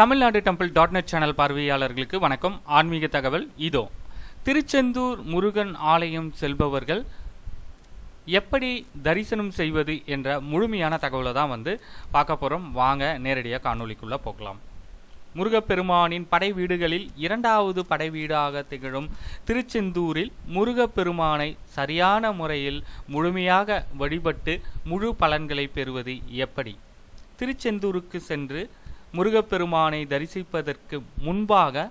Tamil Nadu temple dot net channel பார்வையாளர்களுக்கு வணக்கம். ஆன்மீக தகவல் இதோ. திருச்செந்தூர் முருகன் ஆலயம் செல்பவர்கள் எப்படி தரிசனம் செய்வது என்ற முழுமையான தகவலை தான் வந்து பார்க்க போகிறோம் வாங்க நேரடியாக காணொலிக்குள்ளே போகலாம். முருகப்பெருமானின் படை வீடுகளில் இரண்டாவது படை வீடாக திகழும் திருச்செந்தூரில் முருகப்பெருமானை சரியான முறையில் முழுமையாக வழிபட்டு முழு பலன்களை பெறுவது எப்படி? திருச்செந்தூருக்கு சென்று முருகப்பெருமானை தரிசிப்பதற்கு முன்பாக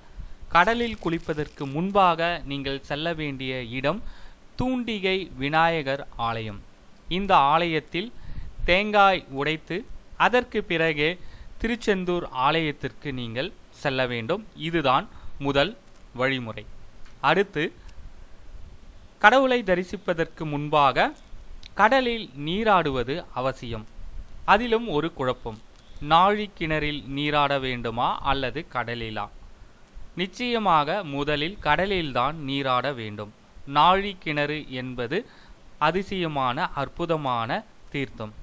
கடலில் குளிப்பதற்கு முன்பாக நீங்கள் செல்ல வேண்டிய இடம் தூண்டிகை விநாயகர் ஆலயம். இந்த ஆலயத்தில் தேங்காய் உடைத்து அதற்கு பிறகே திருச்செந்தூர் ஆலயத்திற்கு நீங்கள் செல்ல வேண்டும். இதுதான் முதல் வழிமுறை. அடுத்து கடவுளை தரிசிப்பதற்கு முன்பாக கடலில் நீராடுவது அவசியம். அதிலும் ஒரு குழப்பம். நாழி கிணறில் நீராட வேண்டுமா அல்லது கடலிலா? நிச்சயமாக முதலில் கடலில்தான் நீராட வேண்டும். நாழி கிணறு என்பது அதிசயமான அற்புதமான தீர்த்தம்.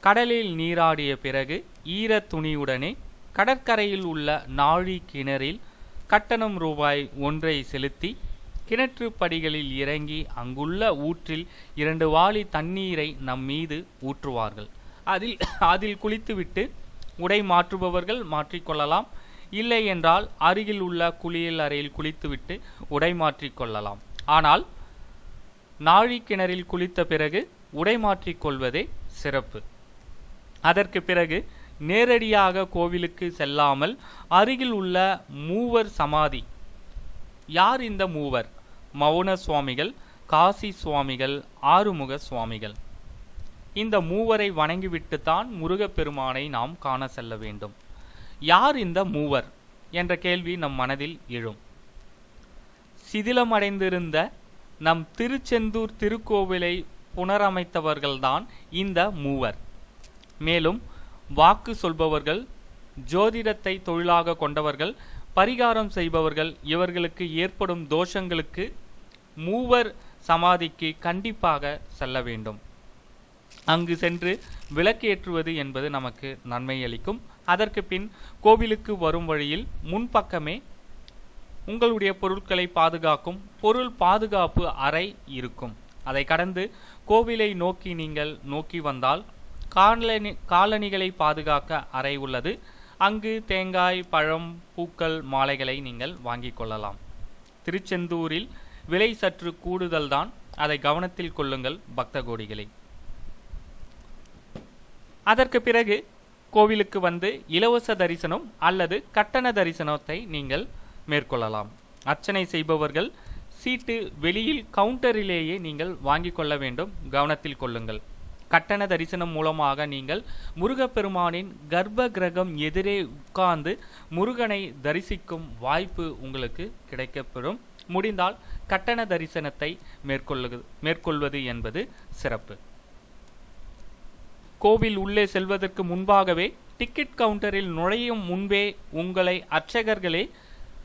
கடலில் நீராடிய பிறகு ஈர துணியுடனே கடற்கரையில் உள்ள நாழி கிணறில் கட்டணம் ரூபாய் ஒன்றை செலுத்தி கிணற்று படிகளில் இறங்கி அங்குள்ள ஊற்றில் இரண்டு வாளி தண்ணீரை நம் மீது ஊற்றுவார்கள். அதில் அதில் குளித்துவிட்டு உடை மாற்றுபவர்கள் மாற்றிக்கொள்ளலாம். இல்லை என்றால் அருகில் உள்ள குளியல் அறையில் குளித்துவிட்டு உடை மாற்றிக்கொள்ளலாம். ஆனால் நாழி கிணறில் குளித்த பிறகு உடை மாற்றிக்கொள்வதே சிறப்பு. அதற்கு பிறகு நேரடியாக கோவிலுக்கு செல்லாமல் அருகில் உள்ள மூவர் சமாதி. யார் இந்த மூவர்? மௌன சுவாமிகள் காசி சுவாமிகள் ஆறுமுக சுவாமிகள். இந்த மூவரை வணங்கிவிட்டுத்தான் முருகப்பெருமானை நாம் காண செல்ல வேண்டும். யார் இந்த மூவர்? என்ற கேள்வி நம் மனதில் எழும். சிதிலமடைந்திருந்த நம் திருச்செந்தூர் திருக்கோவிலை புனரமைத்தவர்கள்தான் இந்த மூவர். மேலும் வாக்கு சொல்பவர்கள் ஜோதிடத்தை தொழிலாக கொண்டவர்கள் பரிகாரம் செய்பவர்கள் இவர்களுக்கு ஏற்படும் தோஷங்களுக்கு மூவர் சமாதிக்கு கண்டிப்பாக செல்ல வேண்டும். அங்கு சென்று விளக்கேற்றுவது என்பது நமக்கு நன்மை அளிக்கும் அதற்கு பின் கோவிலுக்கு வரும் வழியில் முன்பக்கமே உங்களுடைய பொருட்களை பாதுகாக்கும் பொருள் பாதுகாப்பு அறை இருக்கும். அதை கடந்து கோவிலை நோக்கி நீங்கள் நோக்கி வந்தால் காலனி காலணிகளை பாதுகாக்க அறை உள்ளது. அங்கு தேங்காய் பழம் பூக்கள் மாலைகளை நீங்கள் வாங்கிக் கொள்ளலாம். திருச்செந்தூரில் விலை சற்று கூடுதல்தான். அதை கவனத்தில் கொள்ளுங்கள் பக்த கோடிகளை அதற்கு பிறகு கோவிலுக்கு வந்து இலவச தரிசனம் அல்லது கட்டண தரிசனத்தை நீங்கள் மேற்கொள்ளலாம். அர்ச்சனை செய்பவர்கள் சீட்டு வெளியில் கவுண்டரிலேயே நீங்கள் வாங்கி கொள்ள வேண்டும். கவனத்தில் கொள்ளுங்கள். கட்டண தரிசனம் மூலமாக நீங்கள் முருகப்பெருமானின் கர்ப்ப கிரகம் எதிரே உட்கார்ந்து முருகனை தரிசிக்கும் வாய்ப்பு உங்களுக்கு கிடைக்கப்பெறும். முடிந்தால் கட்டண தரிசனத்தை மேற்கொள்ளு மேற்கொள்வது என்பது சிறப்பு. கோவில் உள்ளே செல்வதற்கு முன்பாகவே டிக்கெட் கவுண்டரில் நுழையும் முன்பே உங்களை அர்ச்சகர்களே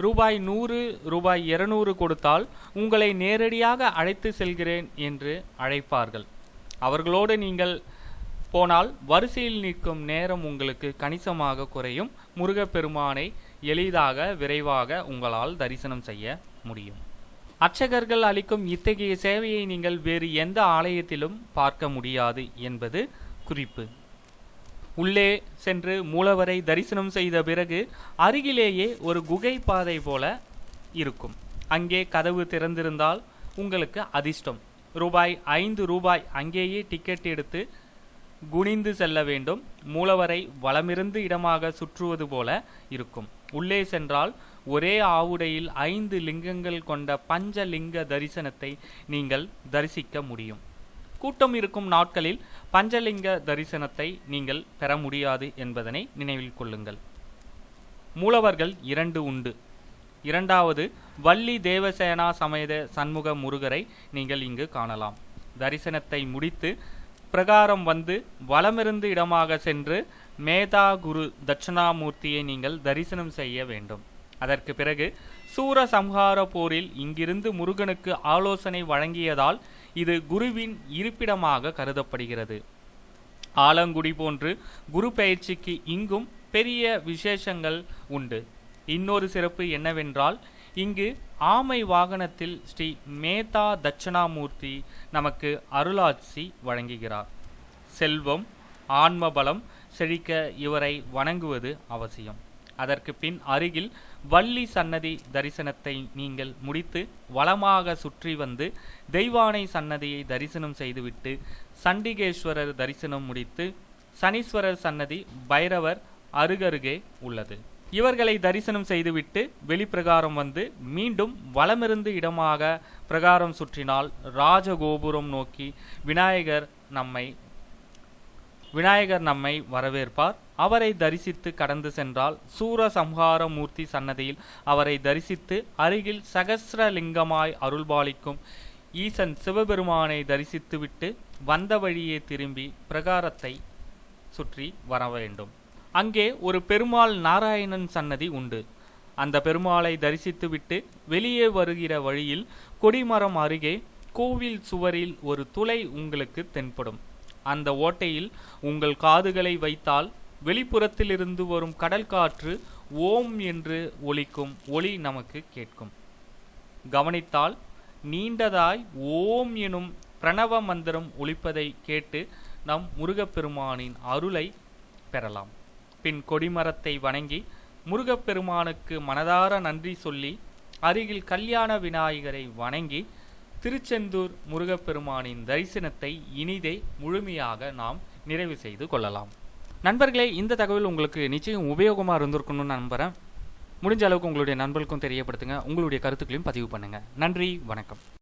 ரூபாய் நூறு ரூபாய் இருநூறு கொடுத்தால் உங்களை நேரடியாக அழைத்து செல்கிறேன் என்று அழைப்பார்கள். அவர்களோடு நீங்கள் போனால் வரிசையில் நிற்கும் நேரம் உங்களுக்கு கணிசமாக குறையும். முருகப்பெருமானை எளிதாக விரைவாக உங்களால் தரிசனம் செய்ய முடியும். அர்ச்சகர்கள் அளிக்கும் இத்தகைய சேவையை நீங்கள் வேறு எந்த ஆலயத்திலும் பார்க்க முடியாது என்பது குறிப்பு. உள்ளே சென்று மூலவரை தரிசனம் செய்த பிறகு அருகிலேயே ஒரு குகை பாதை போல இருக்கும். அங்கே கதவு திறந்திருந்தால் உங்களுக்கு அதிர்ஷ்டம். ரூபாய் ஐந்து ரூபாய் அங்கேயே டிக்கெட் எடுத்து குனிந்து செல்ல வேண்டும். மூலவரை வளமிருந்து இடமாக சுற்றுவது போல இருக்கும். உள்ளே சென்றால் ஒரே ஆவுடையில் ஐந்து லிங்கங்கள் கொண்ட பஞ்ச லிங்க தரிசனத்தை நீங்கள் தரிசிக்க முடியும். கூட்டம் இருக்கும் நாட்களில் பஞ்சலிங்க தரிசனத்தை நீங்கள் பெற முடியாது என்பதனை நினைவில் கொள்ளுங்கள். மூலவர்கள் இரண்டு உண்டு. இரண்டாவது வள்ளி தேவசேனா சமேத சண்முக முருகரை நீங்கள் இங்கு காணலாம். தரிசனத்தை முடித்து பிரகாரம் வந்து வலமிருந்து இடமாக சென்று மேதா குரு தட்சிணாமூர்த்தியை நீங்கள் தரிசனம் செய்ய வேண்டும். அதற்கு பிறகு சூரசம்ஹார போரில் இங்கிருந்து முருகனுக்கு ஆலோசனை வழங்கியதால் இது குருவின் இருப்பிடமாக கருதப்படுகிறது. ஆலங்குடி போன்று குரு பயிற்சிக்கு இங்கும் பெரிய விசேஷங்கள் உண்டு. இன்னொரு சிறப்பு என்னவென்றால் இங்கு ஆமை வாகனத்தில் ஸ்ரீ மேதா தட்சணாமூர்த்தி நமக்கு அருளாட்சி வழங்குகிறார். செல்வம் ஆன்மபலம் செழிக்க இவரை வணங்குவது அவசியம். அதற்கு பின் அருகில் வள்ளி சன்னதி தரிசனத்தை நீங்கள் முடித்து வளமாக சுற்றி வந்து தெய்வானை சன்னதியை தரிசனம் செய்துவிட்டு சண்டிகேஸ்வரர் தரிசனம் முடித்து சனீஸ்வரர் சன்னதி பைரவர் அருகருகே உள்ளது. இவர்களை தரிசனம் செய்துவிட்டு வெளிப்பிரகாரம் வந்து மீண்டும் வளமிருந்து இடமாக பிரகாரம் சுற்றினால் ராஜகோபுரம் நோக்கி விநாயகர் நம்மை விநாயகர் நம்மை வரவேற்பார். அவரை தரிசித்து கடந்து சென்றால் சூரசம்ஹார மூர்த்தி சன்னதியில் அவரை தரிசித்து அருகில் சகசிரலிங்கமாய் அருள்பாலிக்கும் ஈசன் சிவபெருமானை தரிசித்துவிட்டு வந்த வழியே திரும்பி பிரகாரத்தை சுற்றி வர வேண்டும். அங்கே ஒரு பெருமாள் நாராயணன் சன்னதி உண்டு. அந்த பெருமாளை தரிசித்துவிட்டு வெளியே வருகிற வழியில் கொடிமரம் அருகே கோவில் சுவரில் ஒரு துளை உங்களுக்கு தென்படும். அந்த ஓட்டையில் உங்கள் காதுகளை வைத்தால் வெளிப்புறத்திலிருந்து வரும் கடல் காற்று ஓம் என்று ஒலிக்கும் ஒளி நமக்கு கேட்கும். கவனித்தால் நீண்டதாய் ஓம் எனும் பிரணவ மந்திரம் ஒலிப்பதை கேட்டு நம் முருகப்பெருமானின் அருளை பெறலாம். பின் கொடிமரத்தை வணங்கி முருகப்பெருமானுக்கு மனதார நன்றி சொல்லி அருகில் கல்யாண விநாயகரை வணங்கி திருச்செந்தூர் முருகப்பெருமானின் தரிசனத்தை இனிதே முழுமையாக நாம் நிறைவு செய்து கொள்ளலாம். நண்பர்களே இந்த தகவல் உங்களுக்கு நிச்சயம் உபயோகமாக இருந்திருக்கணும்னு நம்புகிறேன் முடிஞ்ச அளவுக்கு உங்களுடைய நண்பர்களுக்கும் தெரியப்படுத்துங்க. உங்களுடைய கருத்துக்களையும் பதிவு பண்ணுங்கள் நன்றி வணக்கம்.